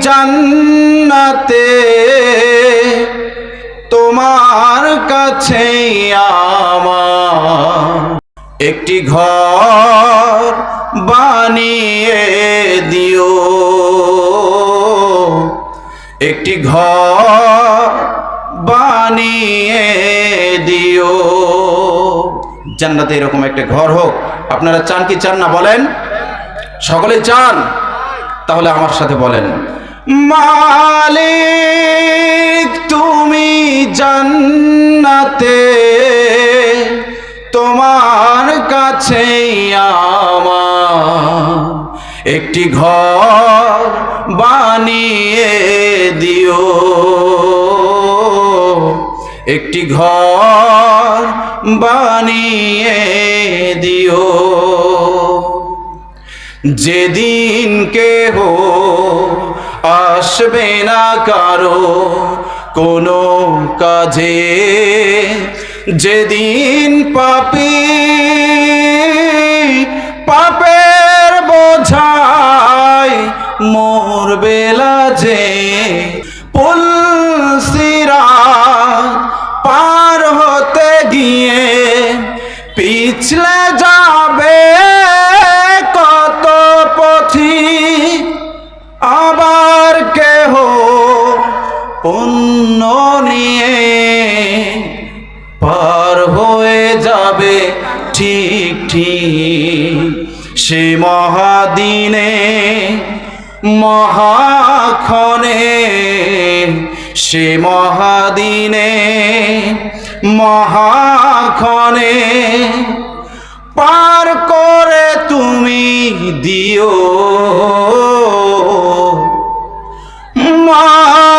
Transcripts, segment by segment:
জান্নাতে তোমার কাছে আমার। একটি ঘর বানিয়ে দিও। একটি ঘর বানিয়ে দিও। জান্নাতে এরকম একটা ঘর হোক, আপনারা চান কি চান না বলেন? সকলে চান? তাহলে আমার সাথে বলেন। মালিক, তুমি জান্নাতে, তোমার কাছে আমার একটি ঘর বানিয়ে দিও। একটি ঘর বানিয়ে দিও। যেদিন কেহ আসবে না কারও কোনো কাজে। যেদিন পাপি মহাদিনে মহাক্ষণে সে মহাদিনে মহাক্ষণে পার করে তুমি দিও। মালিক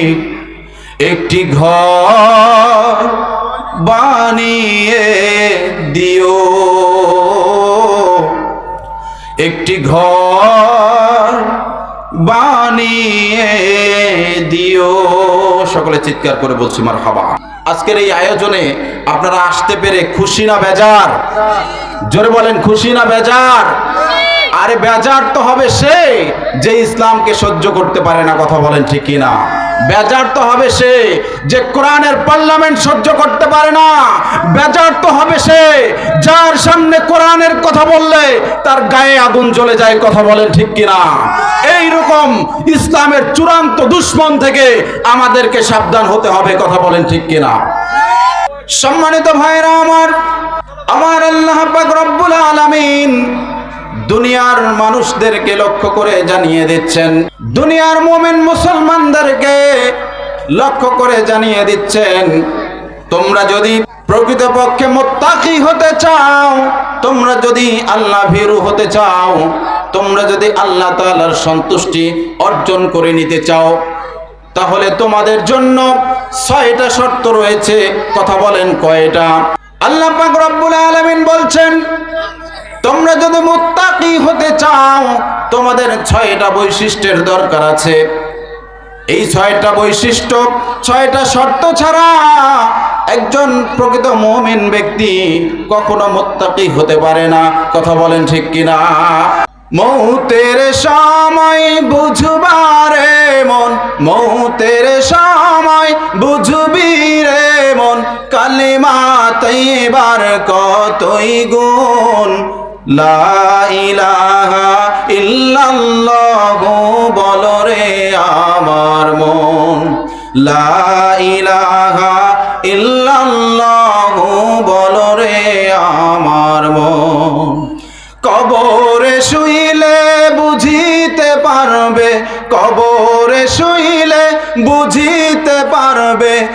মালিক একটি ঘর বানিয়ে দিও। একটি ঘর বানিয়ে দিও। সকলে চিৎকার করে বলছি মার হাবা আজকের এই আয়োজনে আপনারা আসতে পেরে খুশি না বেজার? জোরে বলেন, খুশি না বেজার? আরে বেজার তো হবে সে যে ইসলামকে সহ্য করতে পারে না, কথা বলেন ঠিক কি না বেজার তো হবে সে যে কোরআনের পার্লামেন্ট সহ্য করতে পারে না। বেজার তো হবে সে যার সামনে কোরআনের কথা বললে তার গায়ে আগুন জ্বলে যায়, কথা বলেন ঠিক কিনা? এই রকম ইসলামের চূড়ান্ত দুশ্মন থেকে আমাদেরকে সাবধান হতে হবে, কথা বলেন ঠিক কিনা? সম্মানিত ভাইরা আমার আমার আল্লাহ রব্বুল আলামিন দুনিয়ার মানুষদেরকে লক্ষ্য করে জানিয়ে দিচ্ছেন, দুনিয়ার মোমেন মুসলমানদেরকে লক্ষ্য করে জানিয়ে দিচ্ছেন, তোমরা যদি প্রকৃতপক্ষে মোত্তাকি হতে চাও, তোমরা যদি আল্লাহ ভীরু হতে চাও, তোমরা যদি আল্লাহ তাআলার সন্তুষ্টি অর্জন করে নিতে চাও, তাহলে তোমাদের জন্য ছয়টা শর্ত রয়েছে। কথা বলেন কয়টা? আল্লাহ পাক রব্বুল আলামিন বলছেন, তোমরা যদি চাও, তোমাদের ছয়টা বৈশিষ্ট্যের দরকার আছে। এই ছয়টা বৈশিষ্ট্য, ছয়টা শর্ত ছাড়া একজন প্রকৃত মুমিন ব্যক্তি কখনো মুত্তাকি হতে পারে না। কথা বলেন ঠিক কিনা? মৌতের সময় বুঝবারে মন, মৌতের সময় বুঝবি রে মন। কালিমা তৈবার কতই গুণ লা ইলাহা ইল্লাল্লাহু বল রে আমার মন। লা ইলাহা ইল্লাল্লাহু বল রে আমার মন। কবরে শুইলে বুঝিতে পারবে, কবরে শুইলে বুঝিতে পারবে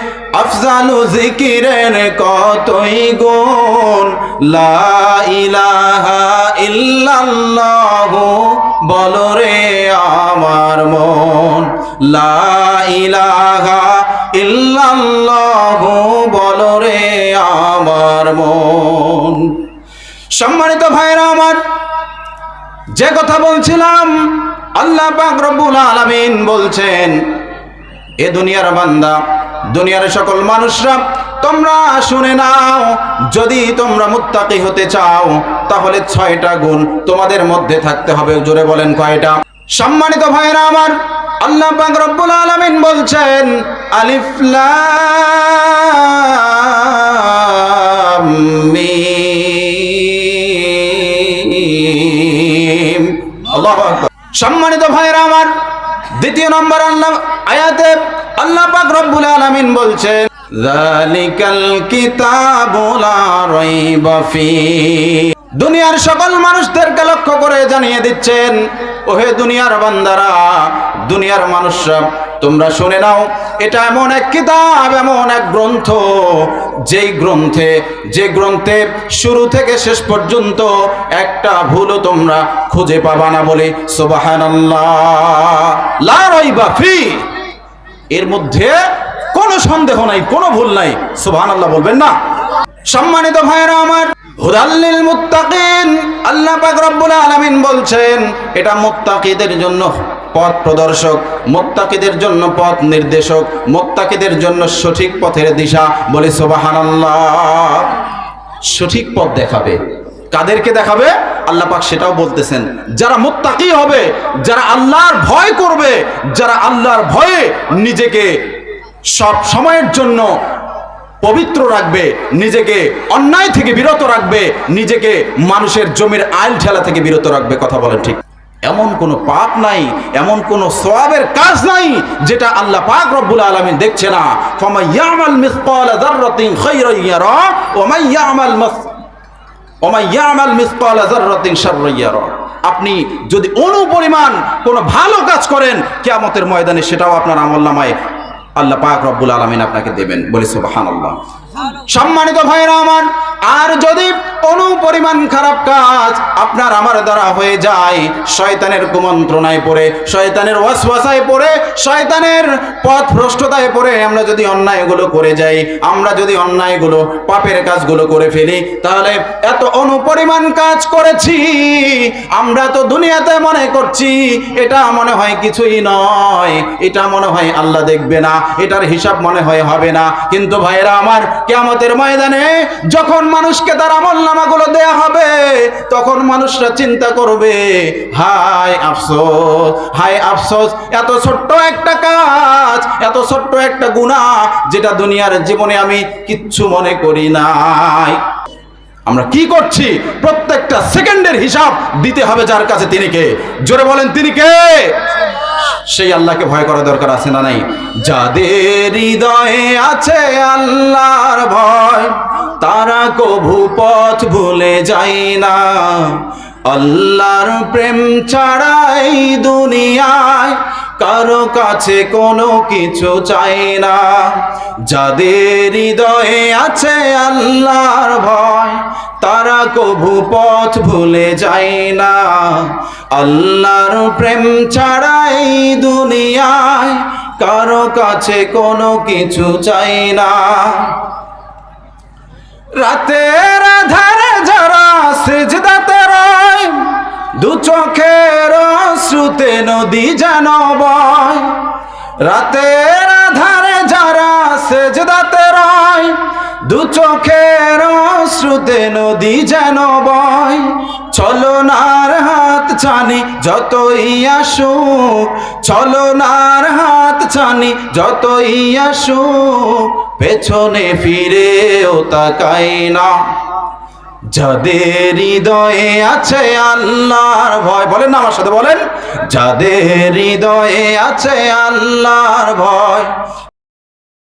আফজালু জিকিরের কতই গুণ? লা ইলাহা ইল্লাল্লাহু বল রে আমার মন। লা ইলাহা ইল্লাল্লাহু বল রে আমার মন। সম্মানিত ভাইরা আমার, যে কথা বলছিলাম, আল্লাহ পাক রব্বুল আলামিন বলছেন, এ দুনিয়ার বান্দা দুনিয়ার সকল মানুষরা, তোমরা শুনে নাও, যদি তোমরা মুত্তাকি হতে চাও, তাহলে ছয়টা গুণ তোমাদের মধ্যে থাকতে হবে। জোরে বলেন কয়টা? সম্মানিত ভাইরা আমার, আল্লাহ পাক রব্বুল আলামিন বলছেন, আলিফ লাম মিম। আল্লাহু আকবার। সম্মানিত ভাইরা আমার দ্বিতীয় নম্বর আয়াতে আল্লাহ পাক রব্বুল আলামিন বলছেন, যালিকাল কিতাবু লা রাইবা ফি দুনিয়ার সকল মানুষদেরকে লক্ষ্য করে জানিয়ে দিচ্ছেন, ওহে দুনিয়ার বান্দারা, দুনিয়ার মানুষরা তোমরা শুনে নাও, এটা এমন এক কিতাব, এমন এক গ্রন্থ। যেই গ্রন্থে, যে গ্রন্থে শুরু থেকে শেষ পর্যন্ত একটা ভুলও তোমরা খুঁজে পাবা না বলে ফি। এর মধ্যে কোনো সন্দেহ নাই, কোনো ভুল নাই, সুবহানাল্লাহ বলবেন না। সম্মানিত ভাইরা আমার হুদাল্লিল মুত্তাকিন। আল্লাহ পাক রব্বুল আলামিন বলছেন, এটা মুত্তাকিদের জন্য। পথ প্রদর্শক, মোত্তাকিদের জন্য পথ নির্দেশক, মোত্তাকিদের জন্য সঠিক পথের দিশা বলে সুবহানাল্লাহ। সঠিক পথ দেখাবে। কাদেরকে দেখাবে? আল্লাহ পাক সেটাও বলতেছেন। যারা মোত্তাকি হবে, যারা আল্লাহর ভয় করবে, যারা আল্লাহর ভয়ে নিজেকে সব সময়ের জন্য পবিত্র রাখবে, নিজেকে অন্যায় থেকে বিরত রাখবে, নিজেকে মানুষের জমির আইল ঠেলা থেকে বিরত রাখবে, কথা বলেন ঠিক। এমন কোনো পাপ নাই, এমন কোনো সোয়াবের কাজ নাই, যেটা আল্লাহ পাক রব্বুল আলামিন দেখছে না। আপনি যদি অনু পরিমাণ কোনো ভালো কাজ করেন, কিয়ামতের ময়দানে সেটাও আপনার আমলনামায় আল্লাহ পাক রব্বুল আলামিন আপনাকে দেবেন। বলি সুবহানাল্লাহ। সম্মানিত ভাইরা আমার, আর যদি অনু পরিমাণ খারাপ কাজ আপনার আমার দ্বারা হয়ে যায়। শয়তানের কুমন্ত্রণায় পড়ে, শয়তানের ওয়াসওয়াসায় পড়ে, শয়তানের পথ ভ্রষ্টতায় পড়ে আমরা যদি অন্যায়গুলো করে যাই, আমরা যদি অন্যায়গুলো, পাপের কাজগুলো করে ফেলি, তাহলে এত অনুপরিমাণ কাজ করেছি, আমরা তো দুনিয়াতে মনে করছি, এটা মনে হয় কিছুই নয়, এটা মনে হয় আল্লাহ দেখবে না, এটার হিসাব মনে হয় হবে না। কিন্তু ভাইরা আমার কেয়ামতের ময়দানে যখন মানুষকে তার আমল নামাগুলো দেয়া হবে, তখন মানুষরা চিন্তা করবে, হায় আফসোস হায় আফসোস, এত ছোট্ট একটা কাজ, এত ছোট্ট একটা গুণা যেটা দুনিয়ার জীবনে আমি কিচ্ছু মনে করি নাই। আমরা কি করছি? প্রত্যেকটা সেকেন্ডের হিসাব দিতে হবে যার কাছে তিনি কে? জোরে বলেন, তিনি কে? সেই আল্লাহকে ভয় করা দরকার আছে না নাই? যাদের হৃদয়ে আছে আল্লাহর ভয়, তারা কভু পথ ভুলে যায় না। আল্লাহর প্রেম ছাড়াই দুনিয়ায় কারও কাছে কোনো কিছু চাই না। যাদের হৃদয়ে আছে আল্লাহর ভয় তারা কভু পথ ভুলে যায় না। আল্লাহর প্রেম ছাড়াই দুনিয়ায় কারও কাছে কোনো কিছু চাই না। রাতের ধারে যারা সেজদাতে রয়, দু চোখের শ্রুতে নদী যেন বয়। রাতের শ্রুতে নদী যেন বয় চলনার হাত ছানি যতই আসুক চলনার হাত ছানি যতই আসুক, পেছনে ফিরেও তাকাই না। যাদের হৃদয়ে আছে আল্লাহর ভয়, বলেন না আমার সাথে বলেন, যাদের হৃদয়ে আছে আল্লাহর ভয়